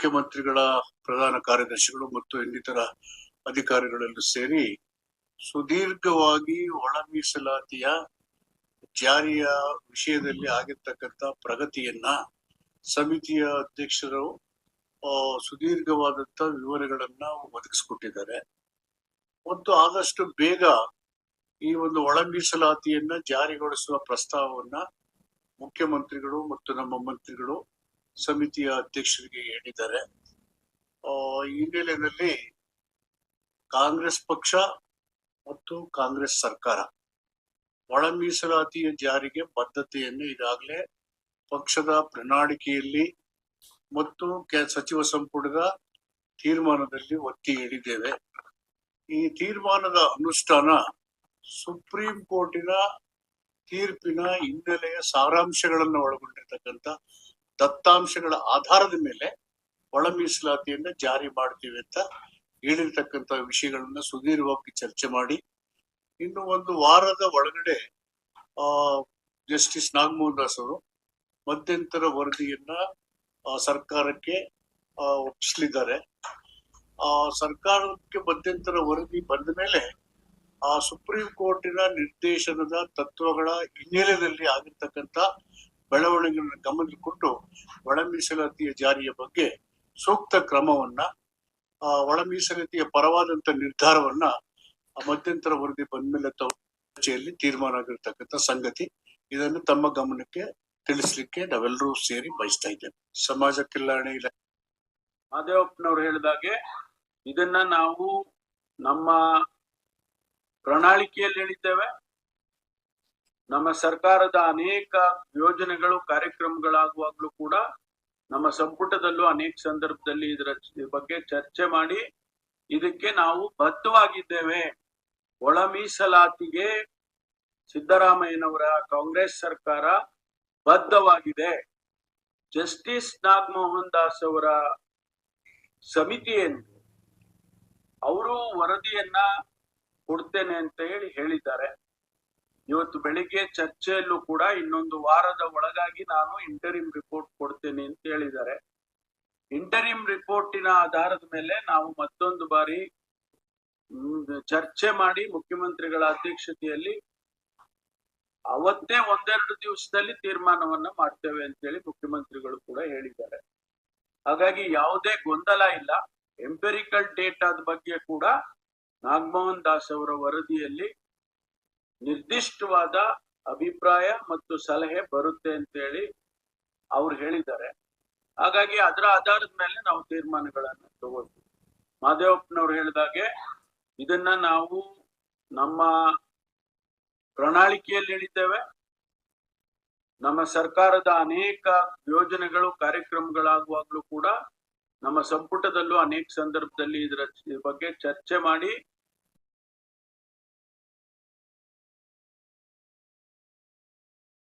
ಮುಖ್ಯಮಂತ್ರಿಗಳ ಪ್ರಧಾನ ಕಾರ್ಯದರ್ಶಿಗಳು ಮತ್ತು ಇನ್ನಿತರ ಅಧಿಕಾರಿಗಳೆಲ್ಲ ಸೇರಿ ಸುದೀರ್ಘವಾಗಿ ಒಳ ಮೀಸಲಾತಿಯ ಜಾರಿಯ ವಿಷಯದಲ್ಲಿ ಆಗಿರ್ತಕ್ಕಂಥ ಪ್ರಗತಿಯನ್ನ ಸಮಿತಿಯ ಅಧ್ಯಕ್ಷರು ಸುದೀರ್ಘವಾದಂತ ವಿವರಗಳನ್ನ ಒದಗಿಸ್ಕೊಟ್ಟಿದ್ದಾರೆ. ಮತ್ತು ಆದಷ್ಟು ಬೇಗ ಈ ಒಂದು ಒಳ ಮೀಸಲಾತಿಯನ್ನ ಜಾರಿಗೊಳಿಸುವ ಪ್ರಸ್ತಾವವನ್ನ ಮುಖ್ಯಮಂತ್ರಿಗಳು ಮತ್ತು ನಮ್ಮ ಮಂತ್ರಿಗಳು ಸಮಿತಿಯ ಅಧ್ಯಕ್ಷರಿಗೆ ಹೇಳಿದ್ದಾರೆ. ಆ, ಹಿನ್ನೆಲೆಯಲ್ಲಿ ಕಾಂಗ್ರೆಸ್ ಪಕ್ಷ ಮತ್ತು ಕಾಂಗ್ರೆಸ್ ಸರ್ಕಾರ ಒಳ ಮೀಸಲಾತಿಯ ಜಾರಿಗೆ ಬದ್ಧತೆಯನ್ನು ಈಗಾಗಲೇ ಪಕ್ಷದ ಪ್ರಣಾಳಿಕೆಯಲ್ಲಿ ಮತ್ತು ಸಚಿವ ಸಂಪುಟದ ತೀರ್ಮಾನದಲ್ಲಿ ಒತ್ತಿ ಹೇಳಿದ್ದೇವೆ. ಈ ತೀರ್ಮಾನದ ಅನುಷ್ಠಾನ ಸುಪ್ರೀಂ ಕೋರ್ಟಿನ ತೀರ್ಪಿನ ಹಿನ್ನೆಲೆಯ ಸಾರಾಂಶಗಳನ್ನು ಒಳಗೊಂಡಿರ್ತಕ್ಕಂಥ ದತ್ತಾಂಶಗಳ ಆಧಾರದ ಮೇಲೆ ಒಳ ಮೀಸಲಾತಿಯನ್ನ ಜಾರಿ ಮಾಡ್ತೀವಿ ಅಂತ ಹೇಳಿರ್ತಕ್ಕಂಥ ವಿಷಯಗಳನ್ನ ಸುದೀರ್ಘವಾಗಿ ಚರ್ಚೆ ಮಾಡಿ, ಇನ್ನು ಒಂದು ವಾರದ ಒಳಗಡೆ, ಆ, ಜಸ್ಟಿಸ್ ನಾಗಮೋಹನ್ ದಾಸ್ ಅವರು ಮಧ್ಯಂತರ ವರದಿಯನ್ನ ಸರ್ಕಾರಕ್ಕೆ ಒಪ್ಪಿಸ್ಲಿದ್ದಾರೆ. ಆ, ಸರ್ಕಾರಕ್ಕೆ ಮಧ್ಯಂತರ ವರದಿ ಬಂದ ಮೇಲೆ ಆ ಸುಪ್ರೀಂ ಕೋರ್ಟಿನ ನಿರ್ದೇಶನದ ತತ್ವಗಳ ಹಿನ್ನೆಲೆಯಲ್ಲಿ ಆಗಿರ್ತಕ್ಕಂಥ ಬೆಳವಣಿಗೆಗಳನ್ನು ಕೊಟ್ಟು ಒಳ ಮೀಸಲಾತಿಯ ಜಾರಿಯ ಬಗ್ಗೆ ಸೂಕ್ತ ಕ್ರಮವನ್ನ ಆ, ಒಳ ಮೀಸಲಾತಿಯ ಪರವಾದಂತ ನಿರ್ಧಾರವನ್ನ ಮಧ್ಯಂತರ ವರದಿ ಬಂದ್ಮೇಲೆ ಚರ್ಚೆಯಲ್ಲಿ ತೀರ್ಮಾನ ಆಗಿರ್ತಕ್ಕಂಥ ಸಂಗತಿ. ಇದನ್ನು ತಮ್ಮ ಗಮನಕ್ಕೆ ತಿಳಿಸ್ಲಿಕ್ಕೆ ನಾವೆಲ್ಲರೂ ಸೇರಿ ಬಯಸ್ತಾ ಇದ್ದೇವೆ. ಸಮಾಜ ಕಲ್ಯಾಣ ಇಲಾಖೆ ಮಾದೇವಪ್ಪನವ್ರು ಹೇಳಿದಾಗೆ ಇದನ್ನ ನಾವು ನಮ್ಮ ಪ್ರಣಾಳಿಕೆಯಲ್ಲಿ ಹೇಳಿದ್ದೇವೆ. ನಮ್ಮ ಸರ್ಕಾರದ ಅನೇಕ ಯೋಜನೆಗಳು, ಕಾರ್ಯಕ್ರಮಗಳಾಗುವಾಗ್ಲೂ ಕೂಡ ನಮ್ಮ ಸಂಪುಟದಲ್ಲೂ ಅನೇಕ ಸಂದರ್ಭದಲ್ಲಿ ಇದರ ಬಗ್ಗೆ ಚರ್ಚೆ ಮಾಡಿ ಇದಕ್ಕೆ ನಾವು ಬದ್ಧವಾಗಿದ್ದೇವೆ. ಒಳ ಮೀಸಲಾತಿಗೆ ಸಿದ್ದರಾಮಯ್ಯನವರ ಕಾಂಗ್ರೆಸ್ ಸರ್ಕಾರ ಬದ್ಧವಾಗಿದೆ. ಜಸ್ಟಿಸ್ ನಾಗಮೋಹನ್ ದಾಸ್ ಅವರ ಸಮಿತಿ ಅವರು ವರದಿಯನ್ನ ಕೊಡ್ತೇನೆ ಅಂತ ಹೇಳಿ ಹೇಳಿದ್ದಾರೆ. ಇವತ್ತು ಬೆಳಿಗ್ಗೆ ಚರ್ಚೆಯಲ್ಲೂ ಕೂಡ ಇನ್ನೊಂದು ವಾರದ ಒಳಗಾಗಿ ನಾನು ಇಂಟರಿಮ್ ರಿಪೋರ್ಟ್ ಕೊಡ್ತೇನೆ ಅಂತ ಹೇಳಿದ್ದಾರೆ. ಇಂಟರಿಮ್ ರಿಪೋರ್ಟಿನ ಆಧಾರದ ಮೇಲೆ ನಾವು ಮತ್ತೊಂದು ಬಾರಿ ಚರ್ಚೆ ಮಾಡಿ ಮುಖ್ಯಮಂತ್ರಿಗಳ ಅಧ್ಯಕ್ಷತೆಯಲ್ಲಿ ಅವತ್ತೇ ಒಂದೆರಡು ದಿವಸದಲ್ಲಿ ತೀರ್ಮಾನವನ್ನ ಮಾಡ್ತೇವೆ ಅಂತೇಳಿ ಮುಖ್ಯಮಂತ್ರಿಗಳು ಕೂಡ ಹೇಳಿದ್ದಾರೆ. ಹಾಗಾಗಿ ಯಾವುದೇ ಗೊಂದಲ ಇಲ್ಲ. ಎಂಪೆರಿಕಲ್ ಡೇಟಾದ ಬಗ್ಗೆ ಕೂಡ ನಾಗಮೋಹನ್ ದಾಸ್ ಅವರ ವರದಿಯಲ್ಲಿ ನಿರ್ದಿಷ್ಟವಾದ ಅಭಿಪ್ರಾಯ ಮತ್ತು ಸಲಹೆ ಬರುತ್ತೆ ಅಂತೇಳಿ ಅವ್ರು ಹೇಳಿದ್ದಾರೆ. ಹಾಗಾಗಿ ಅದರ ಆಧಾರದ ಮೇಲೆ ನಾವು ತೀರ್ಮಾನಗಳನ್ನ ತಗೊಳ್ತೀವಿ. ಮಾದೇವಪ್ಪನವ್ರು ಹೇಳಿದಾಗೆ ಇದನ್ನ ನಾವು ನಮ್ಮ ಪ್ರಣಾಳಿಕೆಯಲ್ಲಿ ಹೇಳಿದ್ದೇವೆ ನಮ್ಮ ಸರ್ಕಾರದ ಅನೇಕ ಯೋಜನೆಗಳು, ಕಾರ್ಯಕ್ರಮಗಳಾಗುವಾಗ್ಲೂ ಕೂಡ ನಮ್ಮ ಸಂಪುಟದಲ್ಲೂ ಅನೇಕ ಸಂದರ್ಭದಲ್ಲಿ ಇದರ ಬಗ್ಗೆ ಚರ್ಚೆ ಮಾಡಿ